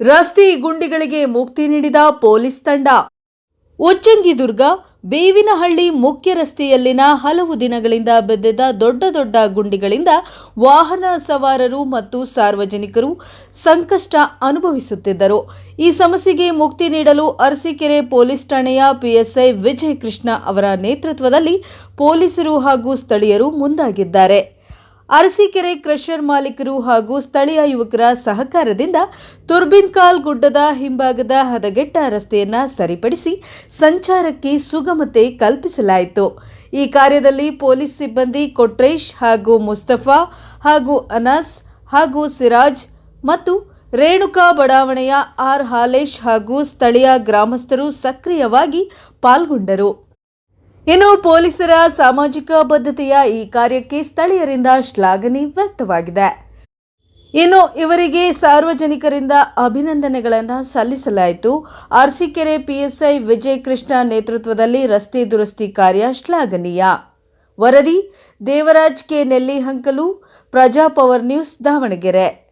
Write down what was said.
ರಸ್ತೆ ಗುಂಡಿಗಳಿಗೆ ಮುಕ್ತಿ ನೀಡಿದ ಪೊಲೀಸ್ ತಂಡ. ಉಚ್ಚಂಗಿದುರ್ಗ, ಬೇವಿನಹಳ್ಳಿ ಮುಖ್ಯ ರಸ್ತೆಯಲ್ಲಿನ ಹಲವು ದಿನಗಳಿಂದ ಬಿದ್ದಿದ್ದ ದೊಡ್ಡ ದೊಡ್ಡ ಗುಂಡಿಗಳಿಂದ ವಾಹನ ಸವಾರರು ಮತ್ತು ಸಾರ್ವಜನಿಕರು ಸಂಕಷ್ಟ ಅನುಭವಿಸುತ್ತಿದ್ದರು. ಈ ಸಮಸ್ಯೆಗೆ ಮುಕ್ತಿ ನೀಡಲು ಅರಸೀಕೆರೆ ಪೊಲೀಸ್ ಠಾಣೆಯ ಪಿಎಸ್ಐ ವಿಜಯ್ ಕೃಷ್ಣ ಅವರ ನೇತೃತ್ವದಲ್ಲಿ ಪೊಲೀಸರು ಹಾಗೂ ಸ್ಥಳೀಯರು ಮುಂದಾಗಿದ್ದಾರೆ. ಅರಸೀಕೆರೆ ಕ್ರಷರ್ ಮಾಲೀಕರು ಹಾಗೂ ಸ್ಥಳೀಯ ಯುವಕರ ಸಹಕಾರದಿಂದ ತುರ್ಬಿನ್ಕಾಲ್ ಗುಡ್ಡದ ಹಿಂಭಾಗದ ಹದಗೆಟ್ಟ ರಸ್ತೆಯನ್ನ ಸರಿಪಡಿಸಿ ಸಂಚಾರಕ್ಕೆ ಸುಗಮತೆ ಕಲ್ಪಿಸಲಾಯಿತು. ಈ ಕಾರ್ಯದಲ್ಲಿ ಪೊಲೀಸ್ ಸಿಬ್ಬಂದಿ ಕೊಟ್ರೇಶ್ ಹಾಗೂ ಮುಸ್ತಫಾ ಹಾಗೂ ಅನಸ್ ಹಾಗೂ ಸಿರಾಜ್ ಮತ್ತು ರೇಣುಕಾ ಬಡಾವಣೆಯ ಆರ್ ಹಾಲೇಶ್ ಹಾಗೂ ಸ್ಥಳೀಯ ಗ್ರಾಮಸ್ಥರು ಸಕ್ರಿಯವಾಗಿ ಪಾಲ್ಗೊಂಡರು. ಇನ್ನು ಪೊಲೀಸರ ಸಾಮಾಜಿಕ ಬದ್ಧತೆಯ ಈ ಕಾರ್ಯಕ್ಕೆ ಸ್ಥಳೀಯರಿಂದ ಶ್ಲಾಘನೆ ವ್ಯಕ್ತವಾಗಿದೆ. ಇನ್ನು ಇವರಿಗೆ ಸಾರ್ವಜನಿಕರಿಂದ ಅಭಿನಂದನೆಗಳನ್ನು ಸಲ್ಲಿಸಲಾಯಿತು. ಅರಸೀಕೆರೆ ಪಿಎಸ್ಐ ವಿಜಯ್ ಕೃಷ್ಣ ನೇತೃತ್ವದಲ್ಲಿ ರಸ್ತೆ ದುರಸ್ತಿ ಕಾರ್ಯ ಶ್ಲಾಘನೀಯ. ವರದಿ, ದೇವರಾಜ್ ಕೆ. ನೆಲ್ಲಿಹಂಕಲು ಪ್ರಜಾ ಪವರ್ ನ್ಯೂಸ್ ದಾವಣಗೆರೆ.